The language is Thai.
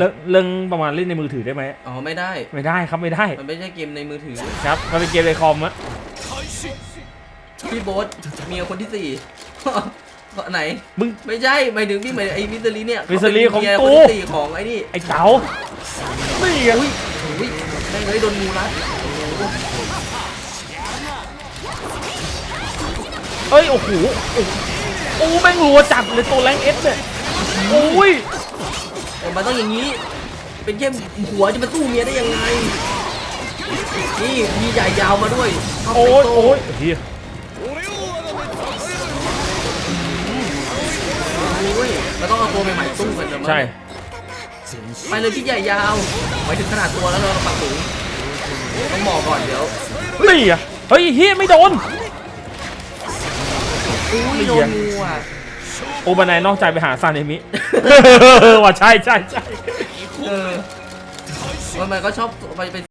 เรื่องเรื่องประมาณเล่นในมือถือได้ไหมอ๋อไม่ได้ ไม่ได้ครับไม่ได้ มันไม่ใช่เกมในมือถือ ครับ มันเป็นเกมในคอมอะพี่โบ๊ทเมียคนที่สี่ไหน มึง ไม่ใช่หมายถึงพี่หมายถึงไอ้มิสเตอรี่เนี่ยมิสเตอรี่ของเมียกูคนที่สี่ของไอ้นี่ ไอ้เต๋านี่ไงอุ้ยอุ้ยแม่งเลยโดนงูรัดโอ้โหเอ้ยโอ้โหโอ้โห โอ้แม่งรัวจัดเลยตัวแรงเอสเนี่ยโอ้ยเออ มันต้องอย่างนี้ เป็นแค่หัวจะมาสู้เมียได้ยังไง นี่มีใหญ่ยาวมาด้วยเข้าไปโอ้ยโต้โอ้ยเฮียโอ้ยเราต้องเอาตัวใหม่ๆสู้กันนะมั้งใช่ ไปเลยพี่ใหญ่ยาวหมายถึงขนาดตัวแล้วเราปักหลุมต้องบอกก่อนเดี๋ยวนี่อะเฮ้ยเฮียไม่โดนอุ้ยไม่โดเหี้ยนงูอะ โอบานายนอกใจไปหาซาเนมิ ว่าใช่ใช่ใช่เออมันมันก็ชอบไปไป